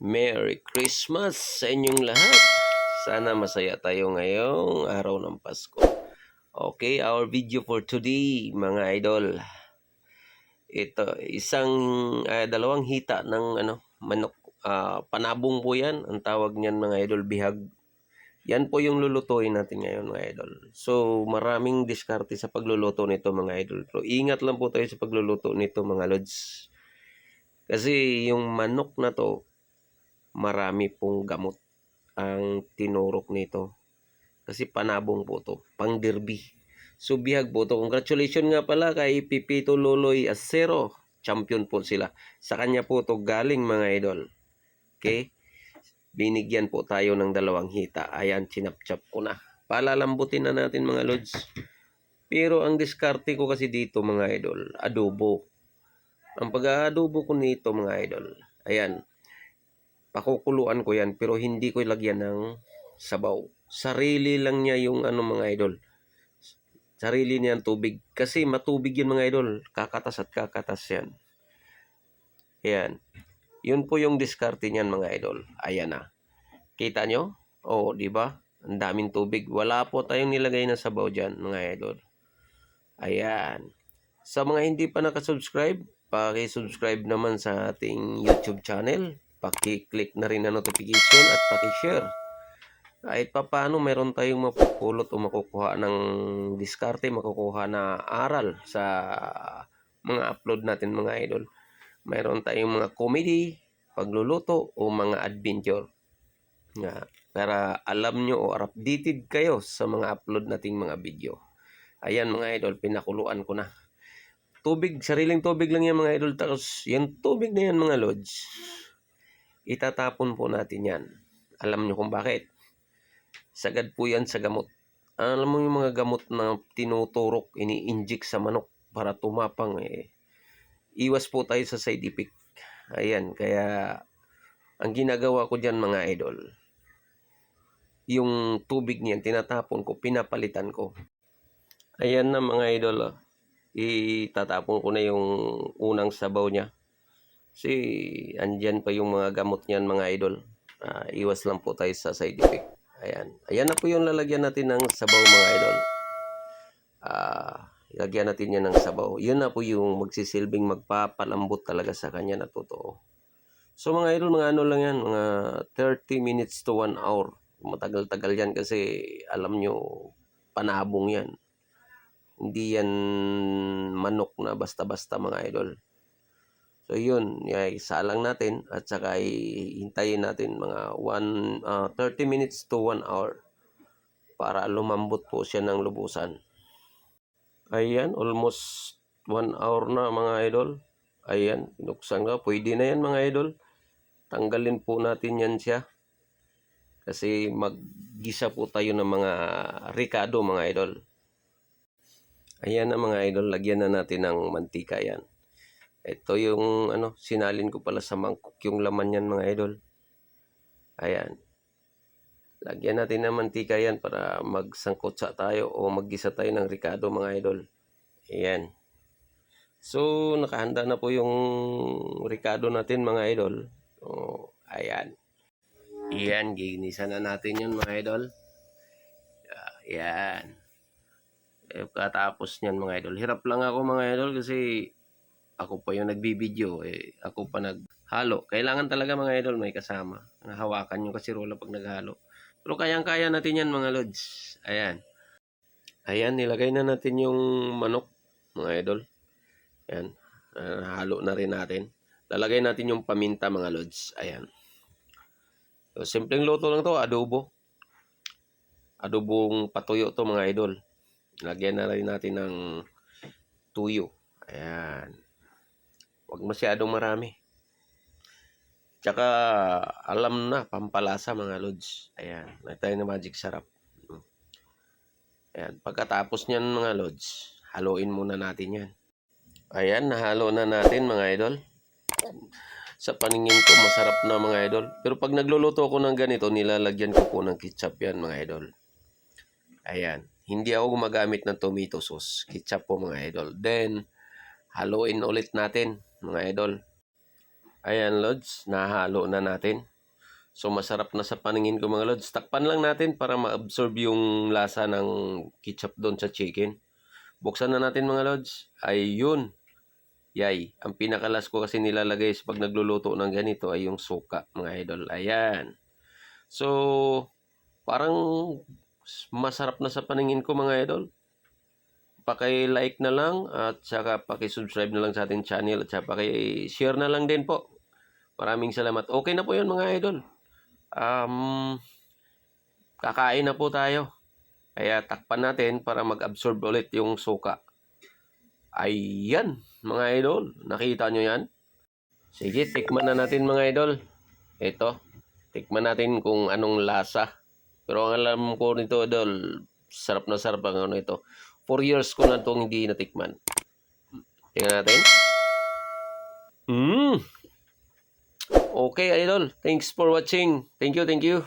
Merry Christmas sa inyong lahat. Sana masaya tayo ngayong araw ng Pasko. Okay, our video for today, mga idol. Ito, isang ah, dalawang hita ng ano, manok. Ah, panabong po 'yan. Ang tawag niyan mga idol, bihag. Yan po yung lulutuin natin ngayon mga idol. So, maraming diskarte sa pagluluto nito mga idol. Pero ingat lang po tayo sa pagluluto nito mga lods. Kasi yung manok na to, marami pong gamot ang tinurok nito. Kasi panabong po to, pang derby. So bihag po to. Congratulations nga pala kay Pipito Loloy Acero. Champion po sila. Sa kanya po to galing mga idol. Okay? Binigyan po tayo ng dalawang hita. Ayan, chinap-chap ko na. Palalambutin na natin mga lods. Pero ang diskarte ko kasi dito mga idol, adobo. Ang pag-aadobo ko nito mga idol, ayan, pakukuluan ko yan pero hindi ko ilagyan ng sabaw. Sarili lang niya yung ano mga idol. Sarili niya ang tubig. Kasi matubig yun mga idol. Kakatas at kakatas yan. Ayan. Yun po yung diskarte niyan mga idol. Ayan na. Kita nyo? Oo, di ba? Ang daming tubig. Wala po tayong nilagay na sabaw dyan mga idol. Ayan. Sa mga hindi pa nakasubscribe, paki-subscribe naman sa ating YouTube channel. Paki-click na rin ang notification at paki-share. Kahit pa paano meron tayong mapupulot o makukuha ng diskarte, makukuha na aral sa mga upload natin mga idol. Mayroon tayong mga comedy, pagluluto o mga adventure. Nga, para alam nyo o updated kayo sa mga upload nating mga video. Ayan mga idol, pinakuluan ko na tubig, sariling tubig lang yan mga idol. Tapos, yung tubig na yan mga lods, itatapon po natin yan. Alam nyo kung bakit. Sagad po yan sa gamot. Alam mo yung mga gamot na tinuturok, ini-inject sa manok para tumapang eh. Iwas po tayo sa side effect. Ayan, kaya ang ginagawa ko dyan mga idol, yung tubig niyan, tinatapon ko, pinapalitan ko. Ayan na mga idol, oh itatapon ko na yung unang sabaw niya. Kasi andyan pa yung mga gamot niyan mga idol. Ah, iwas lang po tayo sa side effect. Ayan. Ayan na po yung lalagyan natin ng sabaw mga idol. Ah, ilagyan natin yan ng sabaw. Yun na po yung magsisilbing magpapalambot talaga sa kanya na totoo. So mga idol, mga ano lang yan, mga 30 minutes to 1 hour. Matagal-tagal yan kasi alam nyo, panabong yan. Hindi yan manok na basta-basta mga idol. So yun, isa lang natin at saka hintayin natin mga one, uh, 30 minutes to 1 hour para lumambot po siya ng lubusan. Ayan, almost 1 hour na mga idol. Ayan, pinuksan ka. Pwede na yan mga idol. Tanggalin po natin yan siya. Kasi maggisa po tayo ng mga ricado mga idol. Ayan na mga idol, lagyan na natin ng mantika yan. Ito yung ano, sinalin ko pala sa mangkok yung laman yan mga idol. Ayan. Lagyan natin ng mantika yan para magsangkotsa tayo o maggisa tayo ng ricado mga idol. Ayan. So, nakahanda na po yung ricado natin mga idol. O, ayan. Ayan, ginisa na natin yun mga idol. Ayan. Eh, katapos niyan mga idol. Hirap lang ako mga idol kasi ako pa yung nagbibideo. Eh, ako pa naghalo. Kailangan talaga mga idol may kasama. Nahawakan yung kasirola pag naghalo. Pero kayang-kaya natin yan mga lods. Ayan. Ayan, nilagay na natin yung manok mga idol. Ayan. Uh, halo na rin natin. Lalagay natin yung paminta mga lods. Ayan. So, simpleng luto lang to, adobo. Adobong patuyo to mga idol. Lagyan na rin natin ng tuyo. Ayan. Huwag masyadong marami. Tsaka, alam na, pampalasa mga lods. Ayan. Tayo na magic sarap. Ayan. Pagkatapos niyan mga lods, haluin muna natin yan. Ayan, nahalo na natin mga idol. Sa paningin ko, masarap na mga idol. Pero pag nagluluto ko ng ganito, nilalagyan ko po ng ketchup yan mga idol. Ayan. Hindi ako gumagamit ng tomato sauce. Ketchup po mga idol. Then, haluin ulit natin mga idol. Ayan, Lods. Nahalo na natin. So, masarap na sa paningin ko mga Lods. Takpan lang natin para ma-absorb yung lasa ng ketchup doon sa chicken. Buksan na natin mga Lods. Ayun. Yay. Ang pinakalas ko kasi nilalagay sa pag nagluluto ng ganito ay yung suka, mga idol. Ayan. So, parang masarap na sa paningin ko mga idol. Paki-like na lang at saka paki-subscribe na lang sa ating channel at saka paki-share na lang din po. Maraming salamat. Okay na po yun mga idol. Um, kakain na po tayo. Kaya takpan natin para mag-absorb ulit yung suka. Ayan, mga idol. Nakita nyo yan? Sige, tikman na natin mga idol. Ito. Tikman natin kung anong lasa. Pero ang alam ko nito, idol, sarap na sarap ang ano ito. Four years ko na itong hindi natikman. Tingnan natin. Hmm. Okay, idol. Thanks for watching. Thank you, thank you.